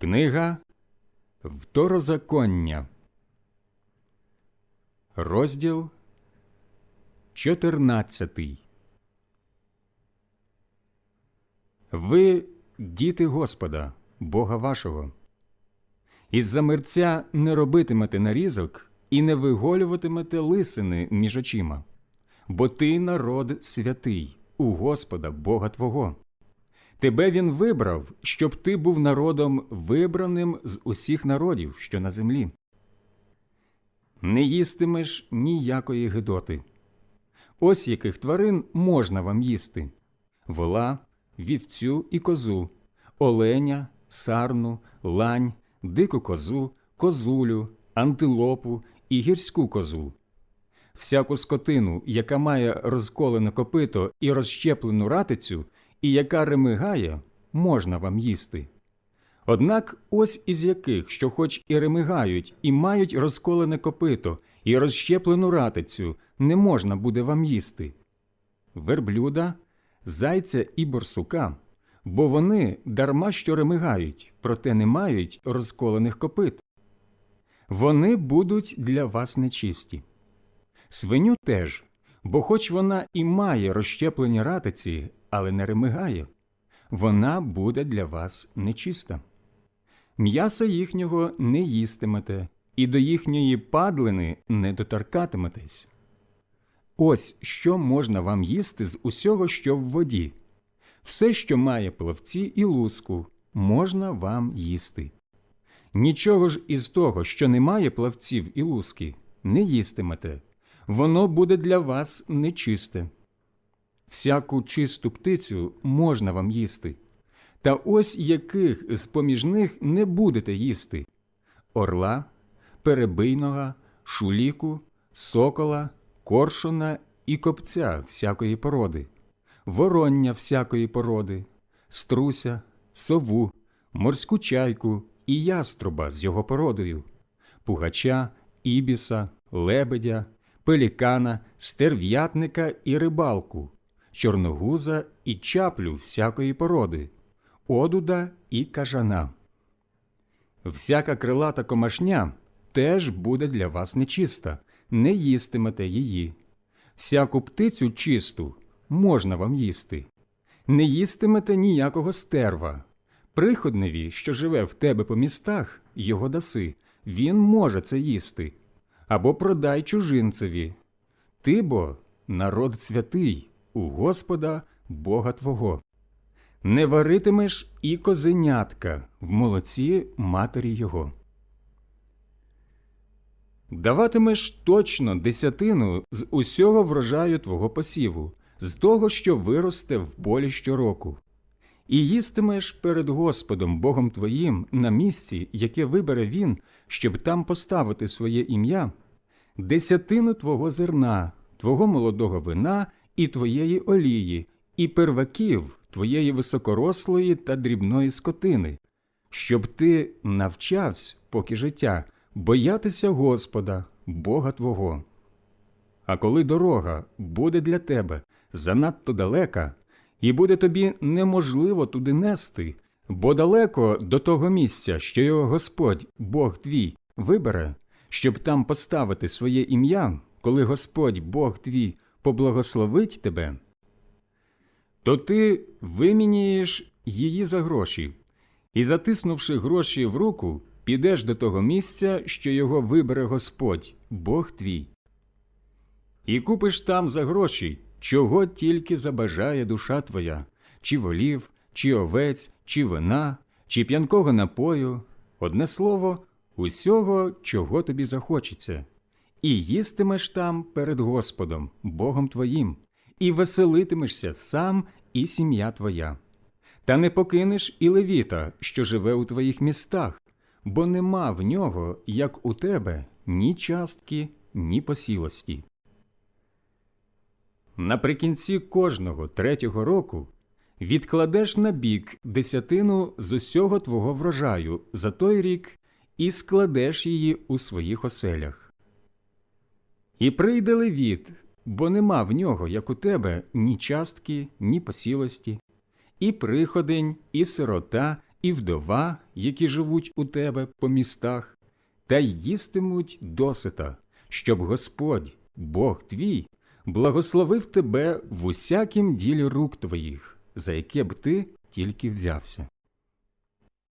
Книга Второзаконня, розділ 14. Ви діти Господа, Бога вашого. Із-за мерця не робитимете нарізок і не виголюватимете лисини між очима, бо ти народ святий у Господа Бога Твого. Тебе він вибрав, щоб ти був народом вибраним з усіх народів, що на землі. Не їстимеш ніякої гидоти. Ось яких тварин можна вам їсти вола, вівцю і козу, оленя, сарну, лань, дику козу, козулю, антилопу і гірську козу. Всяку скотину, яка має розколене копито і розщеплену ратицю, і яка ремигає, можна вам їсти. Однак ось із яких, що хоч і ремигають, і мають розколене копито, і розщеплену ратицю, не можна буде вам їсти. Верблюда, зайця і борсука, бо вони дарма що ремигають, проте не мають розколених копит. Вони будуть для вас нечисті. Свиню теж, бо хоч вона і має розщеплені ратиці, але не ремигає, вона буде для вас нечиста. М'яса їхнього не їстимете, і до їхньої падлини не доторкатиметесь. Ось що можна вам їсти з усього, що в воді. Все, що має плавці і луску, можна вам їсти. Нічого ж із того, що не має плавців і луски, не їстимете, воно буде для вас нечисте. Всяку чисту птицю можна вам їсти, та ось яких з поміж них не будете їсти. Орла, перебийного, шуліку, сокола, коршуна і копця всякої породи, вороння всякої породи, струся, сову, морську чайку і яструба з його породою, пугача, ібіса, лебедя, пелікана, стерв'ятника і рибалку, чорногуза і чаплю всякої породи, одуда і кажана. Всяка крилата комашня теж буде для вас нечиста, не їстимете її. Всяку птицю чисту можна вам їсти. Не їстимете ніякого стерва. Приходневі, що живе в тебе по містах, його даси, він може це їсти. Або продай чужинцеві. Ти бо народ святий у Господа Бога Твого. Не варитимеш і козенятка в молоці матері його. Даватимеш точно десятину з усього врожаю твого посіву, з того, що виросте в полі щороку, і їстимеш перед Господом Богом твоїм на місці, яке вибере Він, щоб там поставити своє ім'я, десятину твого зерна, твого молодого вина і твоєї олії, і перваків твоєї високорослої та дрібної скотини, щоб ти навчався, поки життя, боятися Господа, Бога Твого. А коли дорога буде для тебе занадто далека, і буде тобі неможливо туди нести, бо далеко до того місця, що його Господь, Бог твій, вибере, щоб там поставити своє ім'я, коли Господь Бог твій поблагословить тебе, то ти вимінієш її за гроші, і, затиснувши гроші в руку, підеш до того місця, що його вибере Господь, Бог твій. І купиш там за гроші, чого тільки забажає душа твоя, чи волів, чи овець, чи вина, чи п'янкого напою, одне слово, усього, чого тобі захочеться, і їстимеш там перед Господом, Богом твоїм, і веселитимешся сам і сім'я твоя. Та не покинеш і левіта, що живе у твоїх містах, бо нема в нього, як у тебе, ні частки, ні посілості. Наприкінці кожного третього року відкладеш на бік десятину з усього твого врожаю за той рік і складеш її у своїх оселях. І прийде левіт, бо нема в нього, як у тебе, ні частки, ні посілості, і приходень, і сирота, і вдова, які живуть у тебе по містах, та й їстимуть досита, щоб Господь, Бог твій, благословив тебе в усякім ділі рук твоїх, за яке б ти тільки взявся.